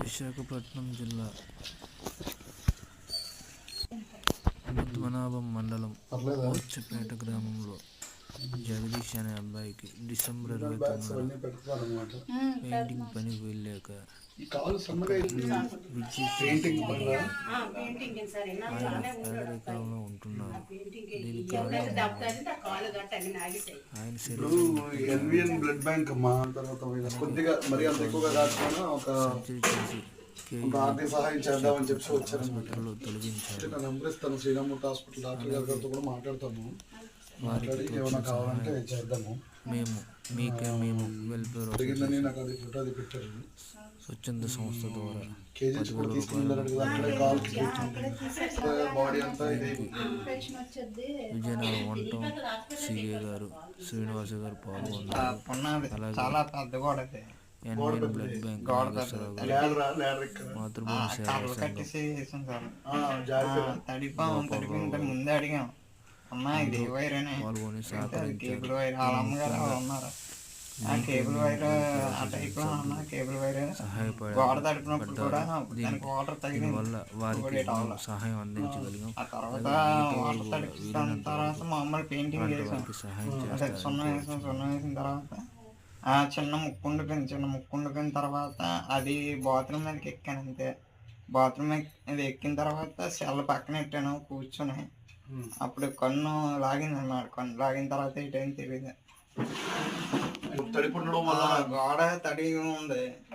విశాఖపట్నం జిల్లా పద్మనాభం మండలం ఓర్చపేట గ్రామంలో. అబ్బాయికి డిసెంబర్ ఇరవై పెట్టుకోవాలన్నమాట పెయింటింగ్ పనికి వెళ్ళాక. పేదరికంలో ఉంటున్నారు ఆయన శరీరం బ్లడ్ బ్యాంక్ అమ్మా తర్వాత కొద్దిగా మరి అంత ఎక్కువగా కాకుండా ఒక ఆర్థిక సహాయం చేద్దామని చెప్పి వచ్చారనమాట తొలగించారు. నా నెంబర్ ఇస్తాను. శ్రీరామూర్తి హాస్పిటల్ డాక్టర్ గారి గారితో కూడా మాట్లాడతాము మాట్లాడి ఏమైనా కావాలంటే చేద్దాము. మేము మీకే మేము వెల్ఫేర్ అడిగిందని నాకు అది ఫోటో అది పెట్టారు. స్వచ్ఛంద సంస్థ ద్వారా కేజీస్ కూడా తీసుకున్నారు కదా అక్కడే కాల్కి బాడీ అంతా ఇది విజయనగరం వంటం సిఏ గారు శ్రీనివాస గారు పాల్గొన్నారు. చాలా పెద్ద గోడ అది. ఎన్ఎన్ బ్లడ్ బ్యాంక్ మాతృభూమి సేవా సంఘం. ముందే అడిగాం. అమ్మా ఇది వైర్ అని కేబుల్ వైర్ వాళ్ళ అమ్మగారు అలా ఉన్నారు. ఆ కేబుల్ వైర్ ఆ టైప్లో ఉన్న కేబుల్ వైర్ గోడ తడిపినప్పుడు కూడా దానికి వాటర్ మేము సహాయం అందించగలిగాం. ఆ తర్వాత వాటర్ తడిపిస్తాం. తర్వాత మామూలు పెయింటింగ్ వేసాం సున్నం వేసాం సున్నం వేసిన తర్వాత ఆ చిన్న ముక్కు ఉండిపోయింది చిన్న ముక్కు ఉండిపోయిన తర్వాత అది బాత్రూమ్ మీదకి ఎక్కాను అంతే. బాత్రూమ్ మీద ఎక్కిన తర్వాత సెల్ పక్కన పెట్టాను కూర్చొని అప్పుడు కన్ను లాగింది అన్నమాట కన్ను లాగిన తర్వాత ఏంటని తెలియదు గోడ తడి ఉంది.